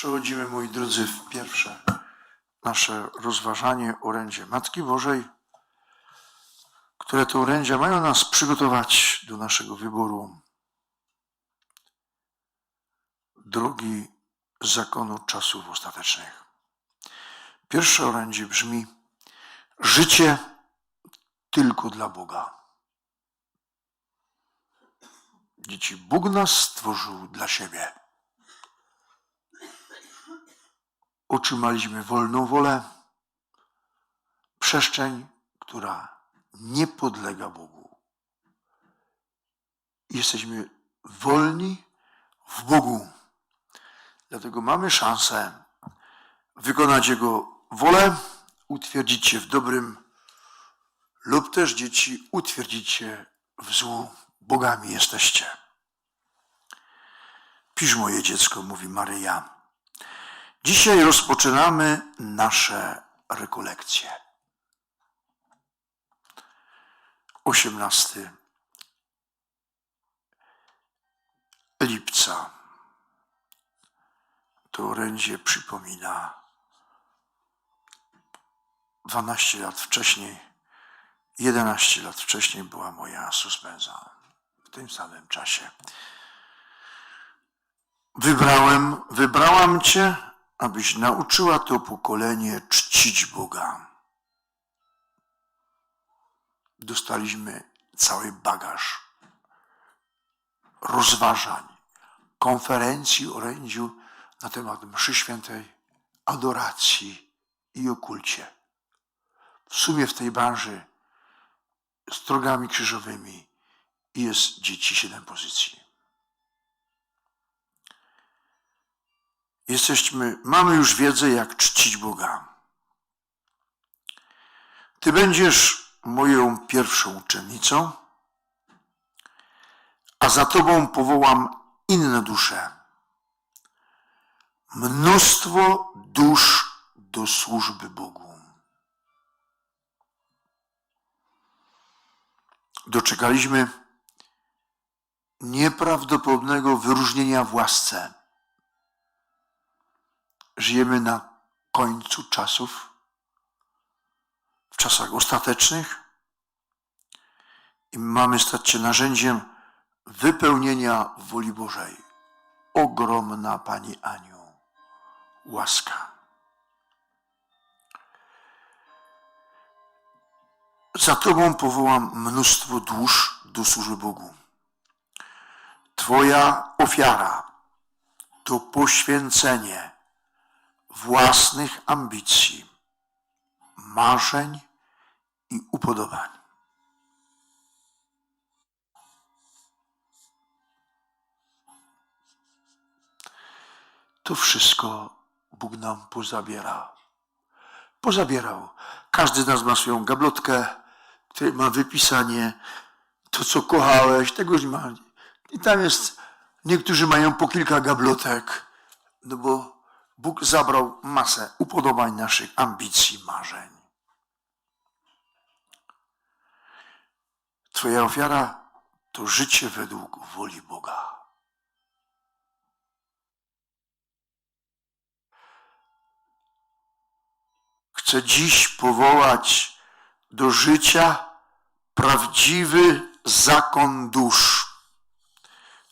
Przechodzimy, moi drodzy, w pierwsze nasze rozważanie orędzie Matki Bożej, które to orędzia mają nas przygotować do naszego wyboru drogi zakonu czasów ostatecznych. Pierwsze orędzie brzmi: Życie tylko dla Boga. Dzieci, Bóg nas stworzył dla siebie. Otrzymaliśmy wolną wolę, przestrzeń, która nie podlega Bogu. Jesteśmy wolni w Bogu. Dlatego mamy szansę wykonać Jego wolę, utwierdzić się w dobrym lub też dzieci utwierdzić się w złu. Bogami jesteście. Pisz moje dziecko, mówi Maryja. Dzisiaj rozpoczynamy nasze rekolekcje. 18 lipca. To orędzie przypomina 12 lat wcześniej, 11 lat wcześniej była moja suspensa. W tym samym czasie. Wybrałem, wybrałam Cię, abyś nauczyła to pokolenie czcić Boga. Dostaliśmy cały bagaż rozważań, konferencji orędziu na temat mszy świętej, adoracji i okulcie. W sumie w tej branży z drogami krzyżowymi jest dzieci siedem pozycji. Jesteśmy, mamy już wiedzę, jak czcić Boga. Ty będziesz moją pierwszą uczennicą, a za tobą powołam inne dusze. Mnóstwo dusz do służby Bogu. Doczekaliśmy nieprawdopodobnego wyróżnienia w łasce. Żyjemy na końcu czasów, w czasach ostatecznych i mamy stać się narzędziem wypełnienia woli Bożej. Ogromna Pani Aniu, łaska. Za Tobą powołam mnóstwo dusz do służby Bogu. Twoja ofiara to poświęcenie własnych ambicji, marzeń i upodobań. To wszystko Bóg nam pozabiera. Pozabierał. Każdy z nas ma swoją gablotkę, której ma wypisanie to, co kochałeś, tego nie ma. I tam jest, niektórzy mają po kilka gablotek, no bo Bóg zabrał masę upodobań naszych ambicji, marzeń. Twoja ofiara to życie według woli Boga. Chcę dziś powołać do życia prawdziwy zakon dusz.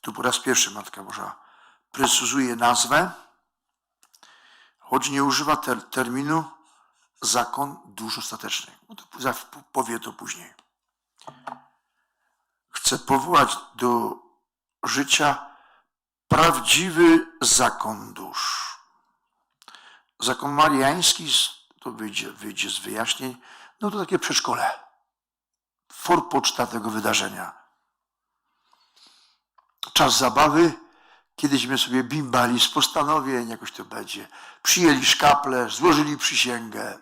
Tu po raz pierwszy Matka Boża precyzuje nazwę, choć nie używa ter terminu zakon dusz ostatecznych. No powie to później. Chcę powołać do życia prawdziwy zakon dusz. Zakon mariański, to wyjdzie, wyjdzie z wyjaśnień, no to takie przedszkole. Forpoczta tego wydarzenia. Czas zabawy, kiedyśmy sobie bimbali z postanowień, jakoś to będzie. Przyjęli szkaple, złożyli przysięgę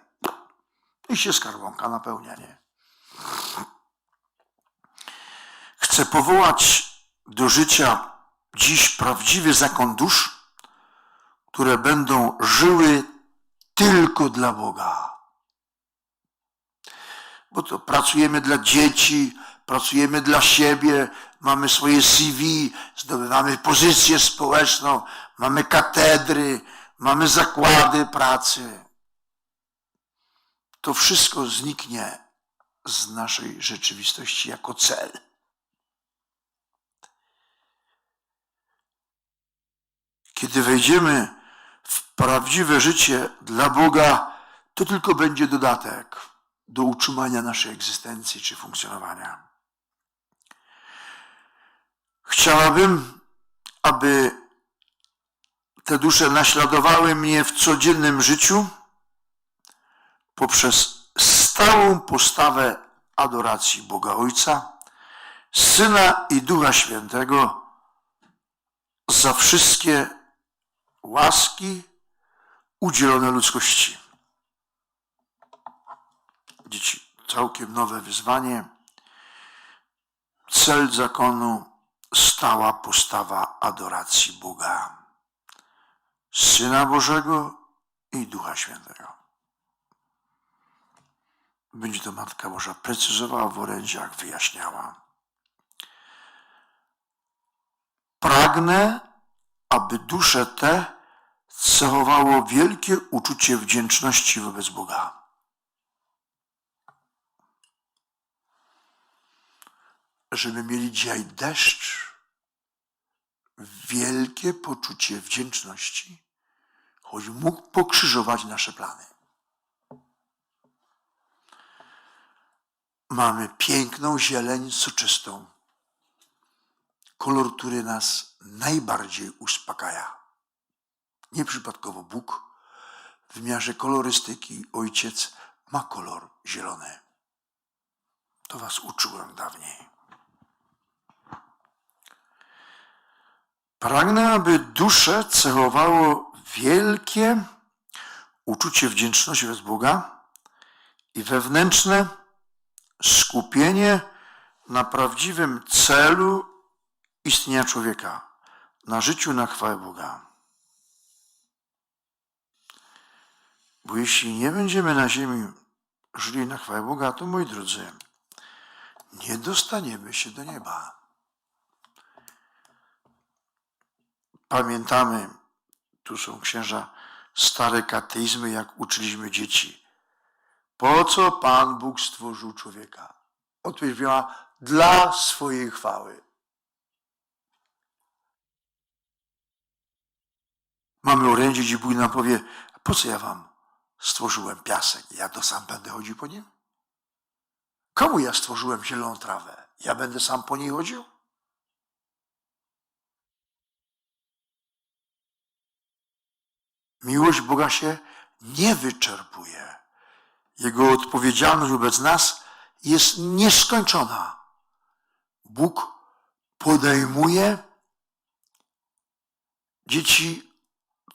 i się skarbonka napełnianie. Chcę powołać do życia dziś prawdziwy zakon dusz, które będą żyły tylko dla Boga. Bo to pracujemy dla dzieci, pracujemy dla siebie, mamy swoje CV, zdobywamy pozycję społeczną, mamy katedry, mamy zakłady pracy. To wszystko zniknie z naszej rzeczywistości jako cel. Kiedy wejdziemy w prawdziwe życie dla Boga, to tylko będzie dodatek do utrzymania naszej egzystencji czy funkcjonowania. Chciałabym, aby te dusze naśladowały mnie w codziennym życiu poprzez stałą postawę adoracji Boga Ojca, Syna i Ducha Świętego za wszystkie łaski udzielone ludzkości. Dzieci, całkiem nowe wyzwanie. Cel zakonu stała postawa adoracji Boga, Syna Bożego i Ducha Świętego. Będzie to Matka Boża precyzowała w orędziach, wyjaśniała. Pragnę, aby dusze te cechowało wielkie uczucie wdzięczności wobec Boga. Żeby mieli dzisiaj deszcz, wielkie poczucie wdzięczności, choć mógł pokrzyżować nasze plany. Mamy piękną zieleń soczystą, kolor, który nas najbardziej uspokaja. Nieprzypadkowo Bóg w miarze kolorystyki Ojciec ma kolor zielony. To was uczyłem dawniej. Pragnę, aby duszę cechowało wielkie uczucie wdzięczności wobec Boga i wewnętrzne skupienie na prawdziwym celu istnienia człowieka, na życiu na chwałę Boga. Bo jeśli nie będziemy na ziemi żyli na chwałę Boga, to moi drodzy, nie dostaniemy się do nieba. Pamiętamy, tu są księża, stare kateizmy, jak uczyliśmy dzieci. Po co Pan Bóg stworzył człowieka? Odpowiedź była dla swojej chwały. Mamy orędzie, gdzie Bóg nam powie, po co ja wam stworzyłem piasek? Ja to sam będę chodził po nim? Komu ja stworzyłem zieloną trawę? Ja będę sam po niej chodził? Miłość Boga się nie wyczerpuje. Jego odpowiedzialność wobec nas jest nieskończona. Bóg podejmuje dzieci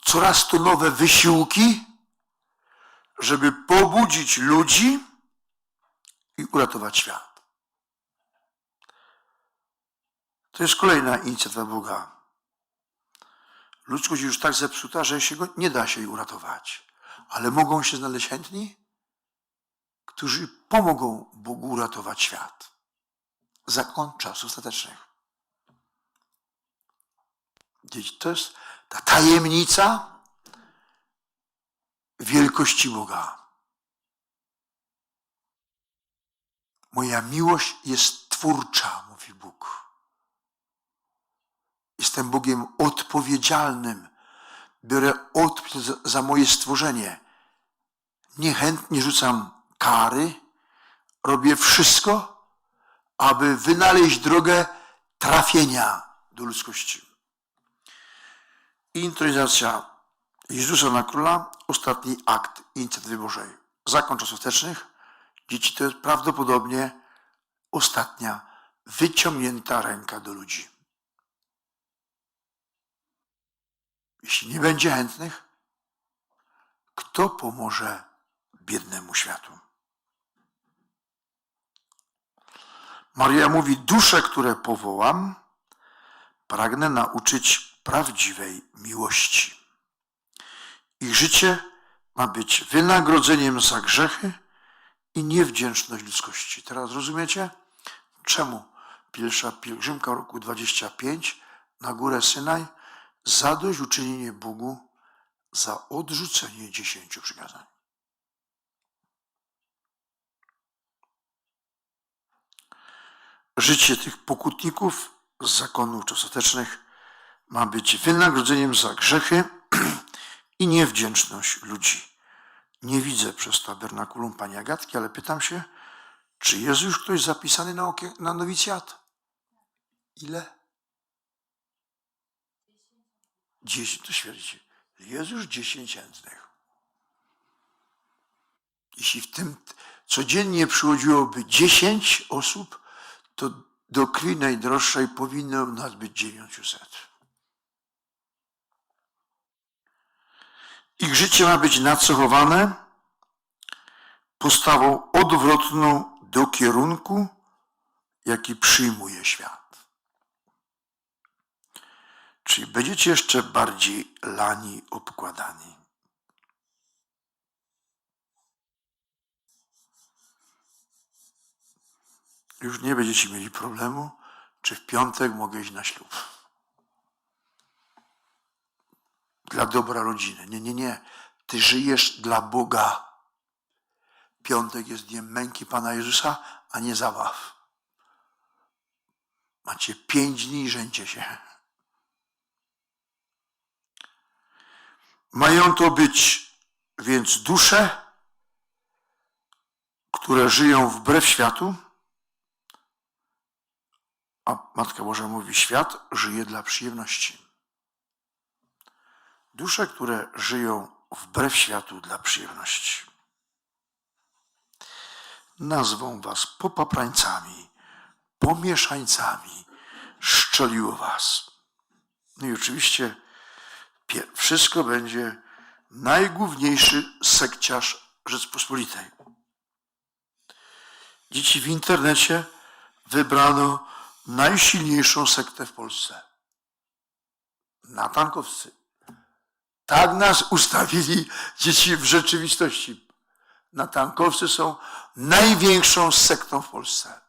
coraz to nowe wysiłki, żeby pobudzić ludzi i uratować świat. To jest kolejna inicjatywa Boga. Ludzkość już tak zepsuta, że się go, nie da się jej uratować. Ale mogą się znaleźć chętni, którzy pomogą Bogu uratować świat. Zakon czasów ostatecznych. To jest ta tajemnica wielkości Boga. Moja miłość jest twórcza, mówi Bóg. Jestem Bogiem odpowiedzialnym. Biorę odpowiedzialność za moje stworzenie. Niechętnie rzucam kary. Robię wszystko, aby wynaleźć drogę trafienia do ludzkości. Intronizacja Jezusa na króla, ostatni akt inicjatywy Bożej. Zakon czasów. Dzieci to jest prawdopodobnie ostatnia wyciągnięta ręka do ludzi. Jeśli nie będzie chętnych, kto pomoże biednemu światu? Maria mówi: Dusze, które powołam, pragnę nauczyć prawdziwej miłości. Ich życie ma być wynagrodzeniem za grzechy i niewdzięczność ludzkości. Teraz rozumiecie, czemu pierwsza pielgrzymka roku 25 na górę Synaj zadość uczynienie Bogu za odrzucenie dziesięciu przykazań. Życie tych pokutników z zakonów czy ostatecznych ma być wynagrodzeniem za grzechy i niewdzięczność ludzi. Nie widzę przez tabernakulum pani Agatki, ale pytam się, czy jest już ktoś zapisany na, okie, na nowicjat? Ile? Dziesięć, to już dziesięć chętnych. Jeśli w tym codziennie przychodziłoby dziesięć osób, to do krwi najdroższej powinno nas być dziewięciuset. Ich życie ma być nacechowane postawą odwrotną do kierunku, jaki przyjmuje świat. Czyli będziecie jeszcze bardziej lani obkładani. Już nie będziecie mieli problemu, czy w piątek mogę iść na ślub. Dla dobra rodziny. Nie, nie, nie. Ty żyjesz dla Boga. Piątek jest dniem męki Pana Jezusa, a nie zabaw. Macie pięć dni i rzęcie się. Mają to być więc dusze, które żyją wbrew światu, a Matka Boża mówi, świat żyje dla przyjemności. Dusze, które żyją wbrew światu dla przyjemności. Nazwą was popaprańcami, pomieszańcami, szczeliło was. No i oczywiście wszystko będzie najgłówniejszy sekciarz Rzeczpospolitej. Dzieci w internecie wybrano najsilniejszą sektę w Polsce. Natankowscy. Tak nas ustawili dzieci w rzeczywistości. Natankowcy są największą sektą w Polsce.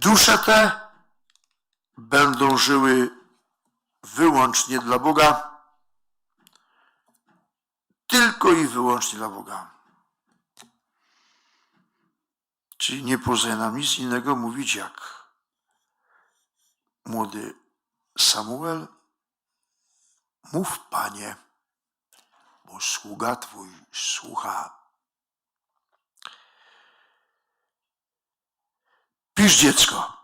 Dusze te będą żyły wyłącznie dla Boga, tylko i wyłącznie dla Boga. Czyli nie pozostaje nam nic innego mówić jak młody Samuel, mów Panie, bo sługa Twój słucha. Pisz dziecko.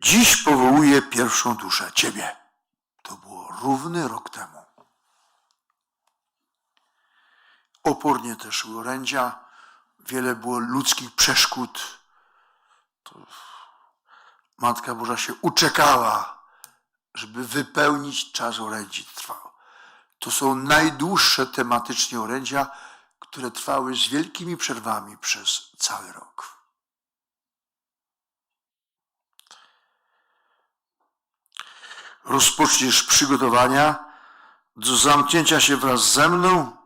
Dziś powołuję pierwszą duszę, Ciebie. To było równy rok temu. Opornie też szły orędzia, wiele było ludzkich przeszkód. To Matka Boża się uczekała, żeby wypełnić czas orędzi trwał. To są najdłuższe tematycznie orędzia, które trwały z wielkimi przerwami przez cały rok. Rozpoczniesz przygotowania do zamknięcia się wraz ze mną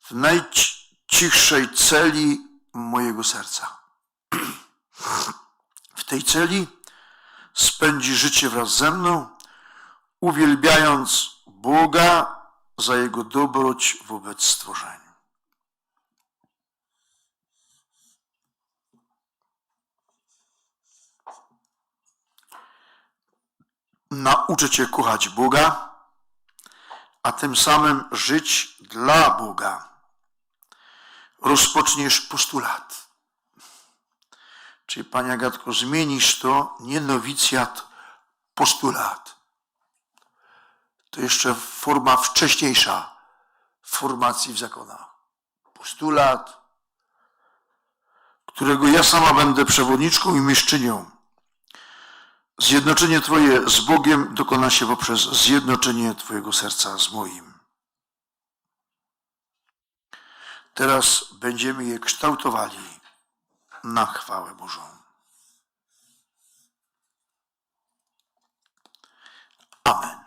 w najcichszej celi mojego serca. W tej celi spędzi życie wraz ze mną, uwielbiając Boga za Jego dobroć wobec stworzenia. Nauczę Cię kochać Boga, a tym samym żyć dla Boga. Rozpoczniesz postulat. Czyli, Panie Agatko, zmienisz to, nie nowicjat, postulat. To jeszcze forma wcześniejsza formacji w zakonach. Postulat, którego ja sama będę przewodniczką i mieszczynią. Zjednoczenie Twoje z Bogiem dokona się poprzez zjednoczenie Twojego serca z moim. Teraz będziemy je kształtowali na chwałę Bożą. Amen.